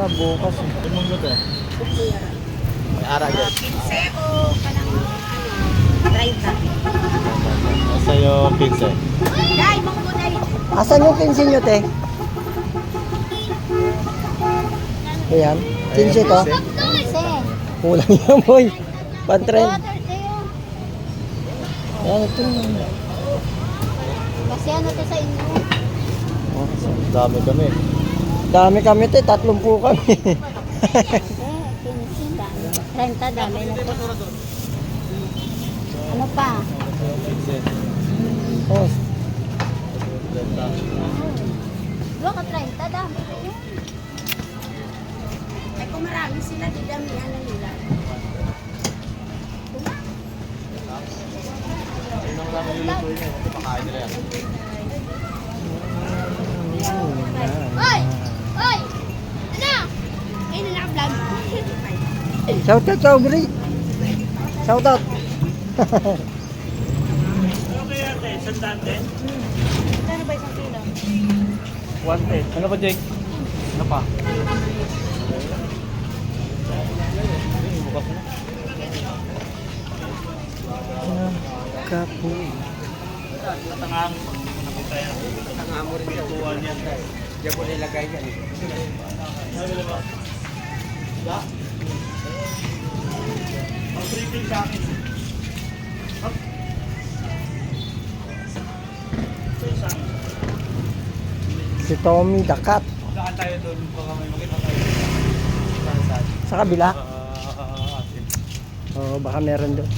Wala, bukas. eh. Limang gabi. May ara dyan. 15 o kanang ano, 30. Nasa yung pinse. Dai, mangko dai. Asan yung 15 nyo, te? Ayan. 15 to? 15. Kulang yan, boy. Tayo. Ayan, ito. Kasi ano to sa inyo? Oh, Dami kami. Dami kami, te. Tatlong po kami. Eh, 15 dami. 30 dami na to. Ano pa? Oh, Dua ka 30 dami na yun. Ay kung marami sila, di damihan na nila. Yun ang namin lulutuin niya. Pakain nila yan. Shoutout Tết Aubrey. Shoutout. okay Tết. Quan din? Ano ba isang kilo? 110. Ano ba Jake? Si Tommy Dakat. Saan tayo doon? Baka may makita tayo. Sa kabila. Ah, atin. Oo, baka meron doon.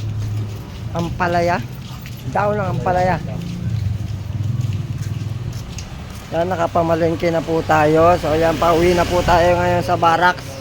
Ampalaya. Daw ng Ampalaya. Yan, nakapamalengke na po tayo. So, yan, pauwi na po tayo ngayon sa barracks.